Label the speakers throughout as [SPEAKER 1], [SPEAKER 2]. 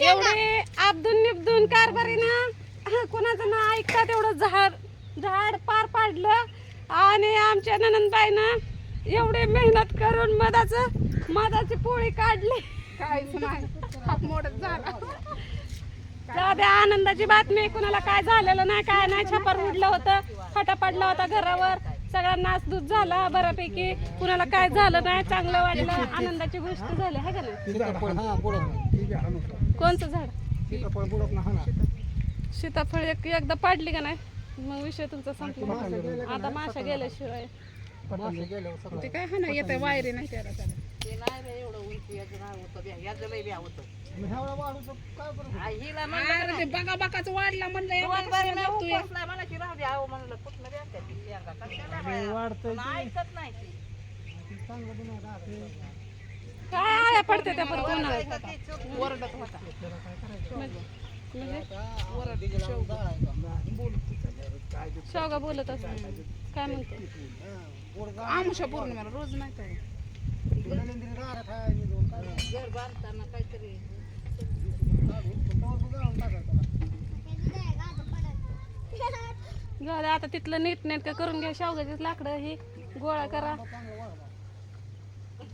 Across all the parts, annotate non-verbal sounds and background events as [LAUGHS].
[SPEAKER 1] एवढे आपदून निपदून कारभारी ना कोणाचं ना ऐकता तेवढं झाड झाड पार पाडलं. आणि आमच्या ननंदबाईनं एवढे मेहनत करून मधाचं मधाची पोळी काढली.
[SPEAKER 2] काहीच नाही. हात मोडत झाला.
[SPEAKER 1] जाऊ द्या आनंदाची बातमी. कुणाला काय झालेलं नाही काय नाही. छापर उडलं होतं फाटा पडला होता घरावर. सगळा नासधूस झाला बऱ्यापैकी. कुणाला काय झालं नाही चांगलं वाटलं. आनंदाची गोष्ट झाली आहे का नाही? कोणचं झाड? सीताफळ एक एकदा पाडली का नाही? मग विषय तुमचा संपला. आता माशा गेल्याशिवाय.
[SPEAKER 2] ते काय हा ना येते वायरी नाही त्याला त्याला. अरे ते बघा बघाच वाढला म्हणलं एवढा कशाला जातोय?
[SPEAKER 1] काय पडते त्या पण कोण
[SPEAKER 2] ओरडत होता
[SPEAKER 1] म्हणजे शेवगा बोलत असत. काय म्हणतो?
[SPEAKER 2] आमुषा पौर्णिमेला रोज नाही काय
[SPEAKER 1] जाऊ द्या, आता तिथलं नीट नेटकं करून घ्या. शेवगाची लाकडं ही गोळा करा.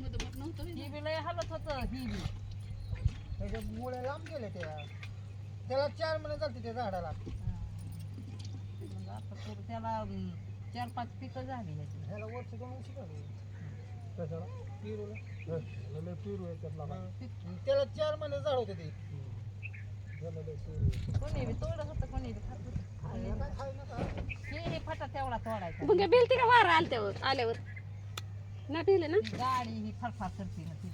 [SPEAKER 2] मधोमध नव्हतं होय.
[SPEAKER 3] मुळे लांब गेले त्या त्याला चार महिने चालते त्या झाडाला.
[SPEAKER 4] त्याला चार पाच पिकं झाली ह्याची.
[SPEAKER 3] ह्याला वर्ष दोन वर्ष झाली. कशाला? पेरूला. लय पेरू आहे त्यातला त्याला चार महिने झाड होते ते. त्याला लय पेरू आहे.
[SPEAKER 4] कोणी बी तोडत होतं कोणी बी खात होतं.
[SPEAKER 3] काय खाऊ नका.
[SPEAKER 4] हे हे फटा तेवढा तोडायचा
[SPEAKER 1] बिलती का वारा आलत्यावर आल्यावर? ना
[SPEAKER 4] गाडी ही करते ना ती.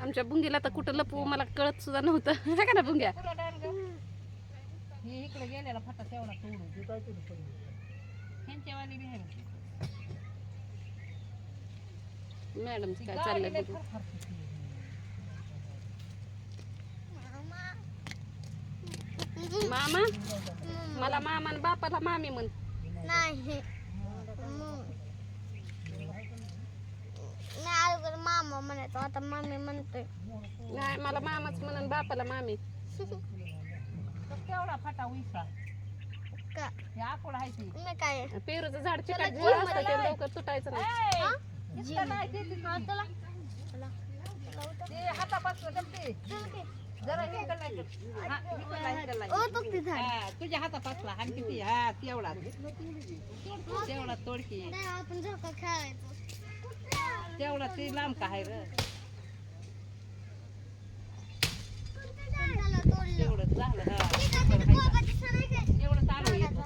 [SPEAKER 1] आमच्या बुंगीला तर कुठं लपवू मला कळत सुद्धा नव्हतं [LAUGHS] है का ना बुंग्या.
[SPEAKER 4] हे इकडे गेलेला फटा तेवढा तोडू
[SPEAKER 3] ते काय केलं पहिले?
[SPEAKER 4] ह्यांच्यावाली बी आहे बघ.
[SPEAKER 1] मॅडम काय चाललंय. मामा मला मामा आणि बापाला मामी म्हण
[SPEAKER 5] नाही नाही अगोदर मामा म्हणायचो आता मामी म्हणतोय.
[SPEAKER 1] नाही मला मामाच म्हणून बापाला मामी.
[SPEAKER 4] तेवढा फटा उईसा?
[SPEAKER 5] का?
[SPEAKER 4] हे आकोड आहे ती.
[SPEAKER 5] मी काय?
[SPEAKER 1] पेरूचं झाड चिकट
[SPEAKER 5] जीव
[SPEAKER 1] असतं ते लवकर तुटायचं नाही.
[SPEAKER 5] हा?
[SPEAKER 4] इतकं नाही
[SPEAKER 5] हा, चला. चला. चला उठा.
[SPEAKER 4] ते हातापासून गमते
[SPEAKER 5] चल की.
[SPEAKER 4] जरा हे कर नाही कर. हा, हे कर नाही, हे कर नाही.
[SPEAKER 5] ओ तो ती झाड.
[SPEAKER 4] हा, तुझ्या हातापासला आणि किती हा तेवढा तेवढा तोडकी.
[SPEAKER 5] नाही, आपण झोका खेळायचो.
[SPEAKER 4] तेवढा ती लांब का आहे तेवढं झालं चालू येत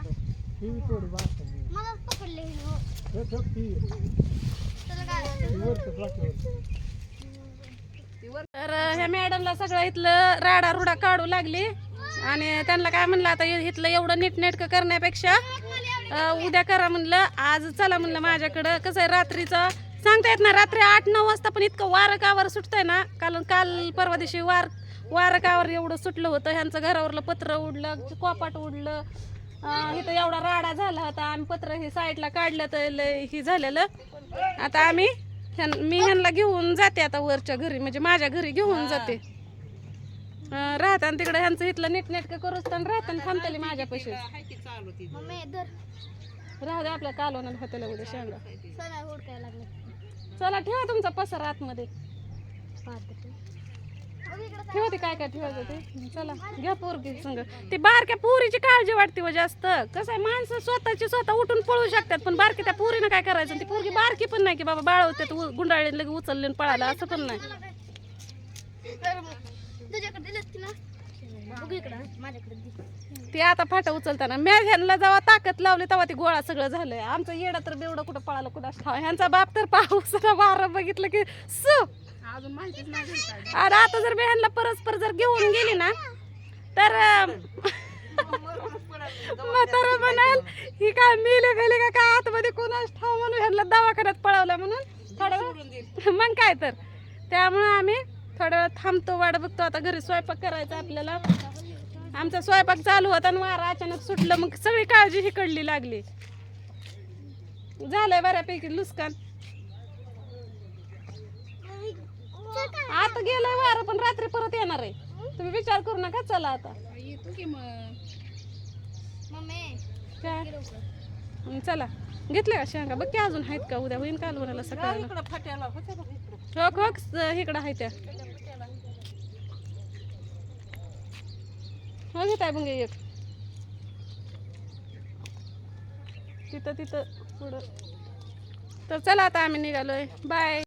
[SPEAKER 1] तर ह्या मॅडमला सगळं इथलं राडा रुडा काढू लागली. आणि त्यांना काय म्हणलं आता इथलं एवढं नीटनेटकं करण्यापेक्षा उद्या करा म्हणलं आज चला म्हणलं माझ्याकडं. कसं आहे रात्रीचं सांगता येत ना रात्री आठ नऊ वाजता पण इतकं वारं कावर सुटतंय ना. काल काल परवा दिवशी वार वारं कावर एवढं सुटलं होतं. ह्यांचं घरावरलं पत्र उडलं कोपाट उडलं. इथं एवढा राडा झाला होता. आम्ही पत्र हे साईडला काढलं तर हे झालेलं. आता आम्ही ह्यां- मी ह्यांना घेऊन जाते आता वरच्या घरी. म्हणजे माझ्या घरी घेऊन जाते. अं, राहताना तिकडे ह्यांचं इथलं नीटनेटकं करूच तर राहताना थांबतेली माझ्यापाशी.
[SPEAKER 4] हाय की चालू ती
[SPEAKER 5] मम्मी धर.
[SPEAKER 1] राहू दे आपल्या कालवणाला हाताला उद्या शेंगा.
[SPEAKER 5] चला
[SPEAKER 1] ठेवा तुमचा पसर आतमध्ये. ठेवा ते काय काय ठेवायचं ते. चला घ्या पोरगी संग. ते बारक्या पोरीची काळजी वाटते व जास्त. कसं आहे माणसं स्वतःची स्वतः उठून पळू शकतात पण बारकी त्या पोरीनं काय करायचं? ती पोरगी बारकी पण नाही की बाबा बाळ होते गुंडाळी लगे उचलले आणि पळाला असं पण नाही? ती आता फाटा उचलताना. मी ह्यांना जेव्हा ताकद लावली तेव्हा ती गोळा सगळं झालंय. आमचं येडा तर बेवडं कुठं पळालं कुठं ठाव ह्यांचा बाप तर पाऊस वारं बघितलं की सु. अरे आता जर मी ह्यांना परस्पर जर घेऊन गेली ना तर म्हातारं म्हणाल ही काय मेले गेले का काय आतमध्ये कोणाच ठाव म्हणून ह्यांना दवाखान्यात पळवलं म्हणून? थोडं मग काय तर. त्यामुळे आम्ही थोडा वेळ थांबतो वाट बघतो. आता घरी स्वयंपाक करायचा आपल्याला. आमचा स्वयंपाक चालू होता आणि वारा अचानक सुटलं. मग सगळी काळजी हिकडली लागली. झालंय बऱ्यापैकी लुस्कान. आता गेलंय वारं पण रात्री परत येणार आहे. तुम्ही विचार करू नका चला आता. काय? चला. घेतले का शेंगा? बघ की अजून आहेत का? उद्या होईन काल उन्हाला सकाळी हो हो इकडं आहे त्या. हो घेत आहे घे एक? तिथं तिथं पुढं. तर चला आता आम्ही निघालोय. बाय